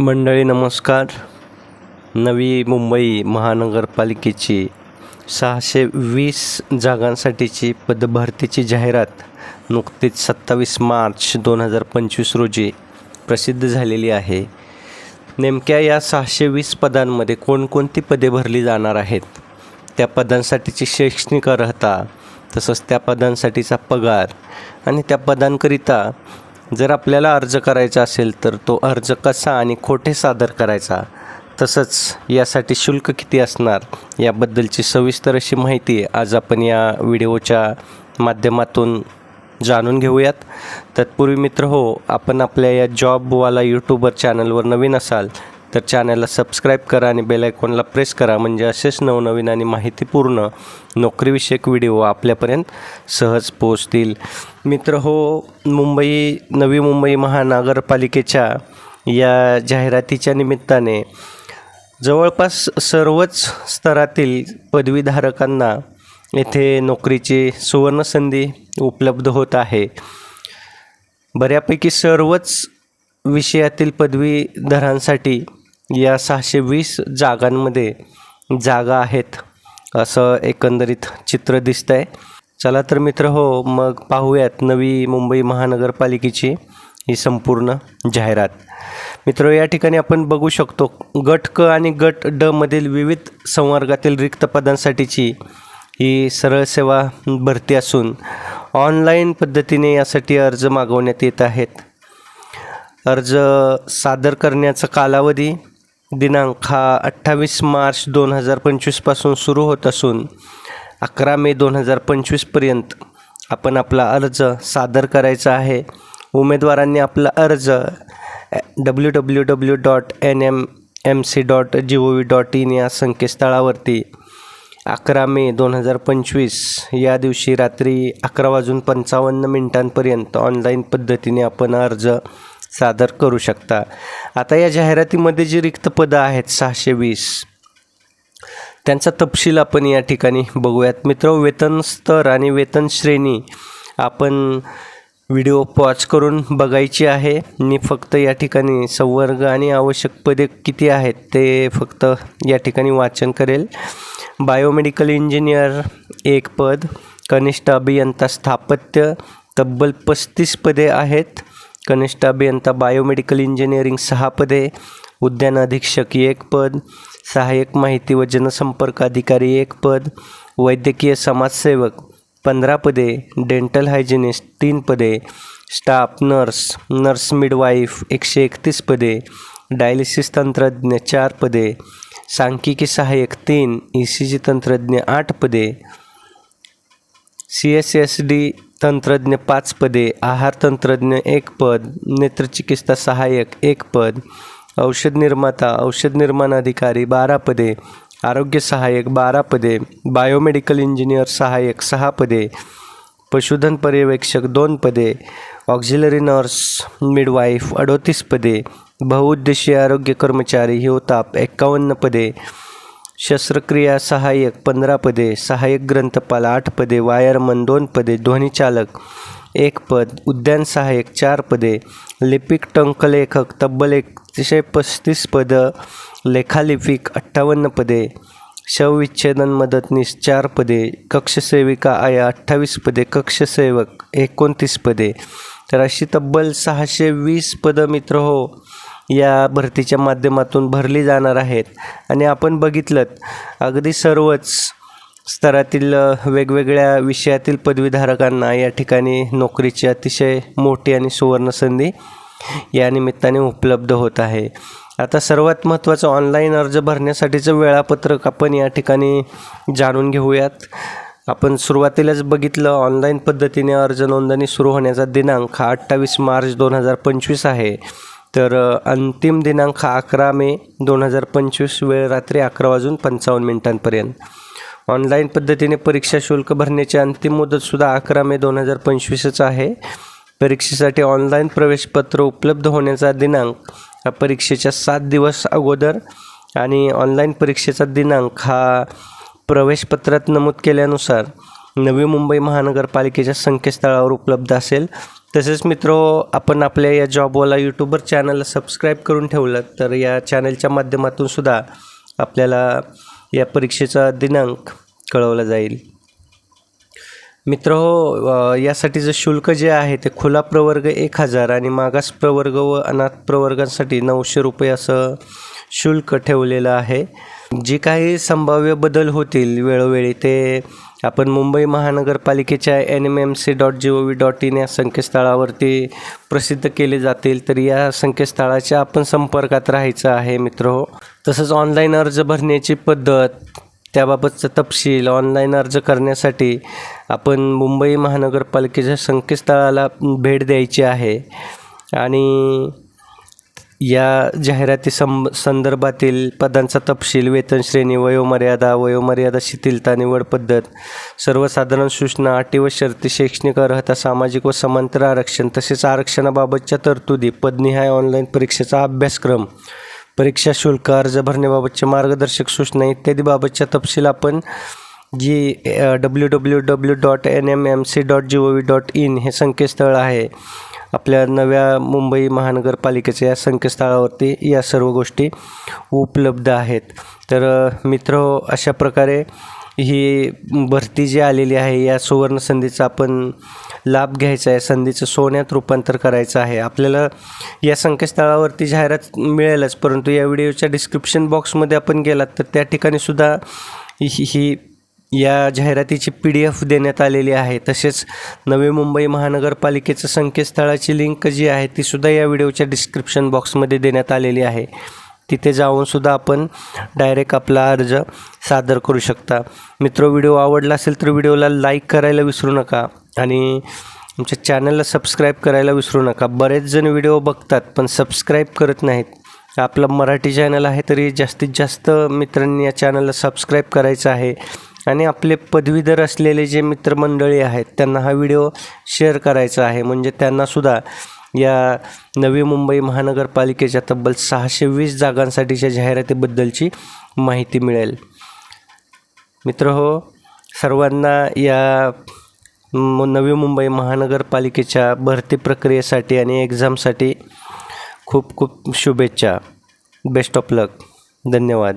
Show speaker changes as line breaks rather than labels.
मंडळी नमस्कार. नवी मुंबई महानगरपालिकेची सहाशे वीस जागांसाठीची पदभरतीची जाहिरात नुकतीच सत्तावीस मार्च दोन हजार पंचवीस रोजी प्रसिद्ध झालेली आहे. नेमक्या या सहाशे वीस पदांमध्ये कोणकोणती पदे भरली जाणार आहेत? त्या पदांसाठीची शैक्षणिक अर्हता तसंच त्या पदांसाठीचा पगार आणि त्या पदांकरिता जर आपल्याला अर्ज करायचा असेल तर तो अर्ज कसा आणि कोठे सादर करायचा? तसंच यासाठी शुल्क किती असणार? याबद्दलची सविस्तर अशी माहिती आज आपण या व्हिडिओच्या माध्यमातून जाणून घेऊयात. तत्पूर्वी मित्र हो आपण आपल्या या जॉबवाला यूट्यूबर चॅनलवर नवीन असाल तर चॅनलला सबस्क्राईब करा आणि बेल आयकॉनला प्रेस करा. म्हणजे असेच नवनवीन आणि माहितीपूर्ण नोकरीविषयक व्हिडिओ आपल्यापर्यंत सहज पोहोचतील. मित्र हो मुंबई नवी मुंबई महानगरपालिकेच्या या जाहिरातीच्या निमित्ताने जवळपास सर्वच स्तरातील पदवीधारकांना येथे नोकरीची सुवर्णसंधी उपलब्ध होत आहे. बऱ्यापैकी सर्वच विषयातील पदवीधरांसाठी या सहाशे वीस जागांमध्ये जागा आहेत असं एकंदरीत चित्र दिसतं आहे चला तर मित्र हो मग पाहूयात नवी मुंबई महानगरपालिकेची ही संपूर्ण जाहिरात. मित्र या ठिकाणी आपण बघू शकतो गट क आणि गट ड मधील विविध संवर्गातील रिक्त पदांसाठीची ही सरळ सेवा भरती असून ऑनलाईन पद्धतीने यासाठी अर्ज मागवण्यात येत आहेत. अर्ज सादर करण्याचा कालावधी दिनांक हा अठ्ठावीस मार्च दोन हजार पंचवीसपासून सुरू होत असून अकरा मे दोन हजार पंचवीसपर्यंत आपण आपला अर्ज सादर करायचा आहे. उमेदवारांनी आपला अर्ज W W W dot N M M C dot G O V dot in या संकेतस्थळावरती अकरा मे दोन हजार पंचवीस या दिवशी रात्री अकरा वाजून पंचावन्न मिनिटांपर्यंत ऑनलाईन पद्धतीने आपण अर्ज सादर करू शकता. आता या जाहिरातीमध्ये जी रिक्त पदं आहेत सहाशे वीस त्यांचा तपशील आपण या ठिकाणी बघूयात. मित्र वेतन स्तर आणि वेतन श्रेणी आपण व्हिडिओ पॉज करून बघायची आहे. मी फक्त या ठिकाणी संवर्ग आणि आवश्यक पदे किती आहेत ते फक्त या ठिकाणी वाचन करेल. बायोमेडिकल इंजिनियर एक पद कनिष्ठ अभियंता स्थापत्य तब्बल पस्तीस पदे आहेत. कनिष्ठ अभियंता बायोमेडिकल इंजिनिअरिंग सहा पदे उद्यान अधीक्षक एक पद सहाय्यक माहिती व जनसंपर्क अधिकारी एक पद वैद्यकीय समाजसेवक पंधरा पदे डेंटल हायजिनिस्ट तीन पदे स्टाफ नर्स नर्स मिडवाईफ एकशे एकतीस पदे डायलिसिस तंत्रज्ञ चार पदे सांख्यिकी सहाय्यक तीन ई सी जी तंत्रज्ञ आठ पदे सी एस एस डी तंत्रज्ञ पाच पदे आहार तंत्रज्ञ एक पद नेत्रचिकित्सा सहाय्यक एक पद औषध निर्माता औषध निर्माण अधिकारी बारा पदे आरोग्य सहाय्यक बारा पदे बायोमेडिकल इंजिनियर सहाय्यक सहा पदे पशुधन पर्यवेक्षक दोन पदे ऑक्झिलरी नर्स मिडवाईफ अडोतीस पदे बहुउद्देशीय आरोग्य कर्मचारी हिवताप एक्कावन्न पदे शस्त्रक्रिया सहाय्यक पंधरा पदे सहाय्यक ग्रंथपाल आठ पदे वायरमन दोन पदे ध्वनीचालक एक पद उद्यान सहाय्यक चार पदे लिपिक टंकलेखक तब्बल एकशे पस्तीस पदं लेखालिपिक अठ्ठावन्न पदे शवविच्छेदन मदतनीस चार पदे कक्षसेविका आया अठ्ठावीस पदे कक्षसेवक एकोणतीस पदे. तर अशी तब्बल सहाशे वीस पदं मित्र हो. या भरतीच्या माध्यमातून भरली जाणार आहेत. आणि आपण बघितलं अगदी सर्वच स्तरातील वेगवेगळ्या विषयातील पदवीधारकांना या ठिकाणी नोकरीची अतिशय मोठी आणि सुवर्णसंधी या निमित्ताने उपलब्ध होत आहे. आता सर्वात महत्त्वाचं ऑनलाईन अर्ज भरण्यासाठीचं वेळापत्रक आपण या ठिकाणी जाणून घेऊयात. आपण सुरुवातीलाच बघितलं ऑनलाईन पद्धतीने अर्ज नोंदणी सुरू होण्याचा दिनांक हा अठ्ठावीस मार्च दोन हजार पंचवीस आहे. तर अंतिम दिनांक हा अकरा मे दोन हजार पंचवीस वेळ रात्री अकरा वाजून पंचावन्न मिनिटांपर्यंत. ऑनलाईन पद्धतीने परीक्षा शुल्क भरण्याची अंतिम मुदतसुद्धा अकरा मे दोन हजार पंचवीसच आहे. परीक्षेसाठी ऑनलाईन प्रवेशपत्र उपलब्ध होण्याचा दिनांक हा परीक्षेच्या सात दिवस अगोदर आणि ऑनलाईन परीक्षेचा दिनांक हा प्रवेशपत्रात नमूद केल्यानुसार नवी मुंबई महानगरपालिकेच्या संकेतस्थळावर उपलब्ध असेल. तसेच मित्रो आपण आपल्या या जॉबवाला यूट्यूबर चॅनलला सबस्क्राईब करून ठेवलं तर या चॅनलच्या माध्यमातून सुद्धा आपल्याला या परीक्षेचा दिनांक कळवला जाईल. मित्र हो यासाठीचं शुल्क जे आहे ते खुला प्रवर्ग एक हजार आणि मागास प्रवर्ग व अनाथ प्रवर्गांसाठी नऊशे रुपये असं शुल्क ठेवलेलं आहे. जे काही संभाव्य बदल होतील वेळोवेळी ते आपण मुंबई महानगरपालिकेच्या N M M C dot G O V dot in या संकेतस्थळावरती प्रसिद्ध केले जातील तर या संकेतस्थळाच्या आपण संपर्कात राहायचं आहे मित्र. हो तसंच ऑनलाईन अर्ज भरण्याची पद्धत त्याबाबतचा तपशील ऑनलाईन अर्ज करण्यासाठी आपण मुंबई महानगरपालिकेच्या संकेतस्थळाला भेट द्यायची आहे. आणि या जाहिराती सं संदर्भातील पदांचा तपशील वेतन श्रेणी वयोमर्यादा वयोमर्यादा शिथिलता निवड पद्धत सर्वसाधारण सूचना अटी व शर्ती शैक्षणिक अर्हता सामाजिक व समांतर आरक्षण तसेच आरक्षणाबाबतच्या तरतुदी पदनिहाय ऑनलाईन परीक्षेचा अभ्यासक्रम परीक्षा शुल्क अर्ज भरण्याबाबतचे मार्गदर्शक सूचना इत्यादी बाबतच्या तपशील आपण जी W W W dot N M M C dot G O V dot in हे संकेतस्थळ आहे. आपल्या नव्या मुंबई महानगरपालिकेच्या या संकेतस्थळावरती या सर्व गोष्टी उपलब्ध आहेत. तर मित्र अशा प्रकारे ही भरती जी आलेली आहे या सुवर्ण संधीचा आपण लाभ घ्यायचा आहे संधीचं सोन्यात रूपांतर करायचं आहे. आपल्याला या संकेतस्थळावरती जाहिरात मिळेलच परंतु या व्हिडिओच्या डिस्क्रिप्शन बॉक्समध्ये आपण गेलात तर त्या ठिकाणी सुद्धा ही ही या जाहिरातीची पी डी एफ देण्यात आलेली आहे. तसेच नवी मुंबई महानगरपालिकेचं संकेतस्थळाची लिंक जी आहे तीसुद्धा या व्हिडिओच्या डिस्क्रिप्शन बॉक्समध्ये देण्यात आलेली आहे. तिथे जाऊनसुद्धा आपण डायरेक्ट आपला अर्ज सादर करू शकता. मित्र व्हिडिओ आवडला असेल तर व्हिडिओला लाईक करायला विसरू नका आणि आमच्या चॅनलला सबस्क्राईब करायला विसरू नका. बरेच जण व्हिडिओ बघतात पण सबस्क्राईब करत नाहीत. आपलं मराठी चॅनल आहे तरी जास्तीत जास्त मित्रांनी या चॅनलला सबस्क्राईब करायचं आहे. आणि आपले पदवीधर असलेले जे मित्रमंडळी आहेत त्यांना हा व्हिडिओ शेअर करायचा आहे. म्हणजे त्यांनासुद्धा या नवी मुंबई महानगरपालिकेच्या तब्बल सहाशे वीस जागांसाठीच्या जाहिरातीबद्दलची माहिती मिळेल. मित्र हो सर्वांना या नवी मुंबई महानगरपालिकेच्या भरती प्रक्रियेसाठी आणि एक्झामसाठी खूप खूप शुभेच्छा. Best of luck. धन्यवाद.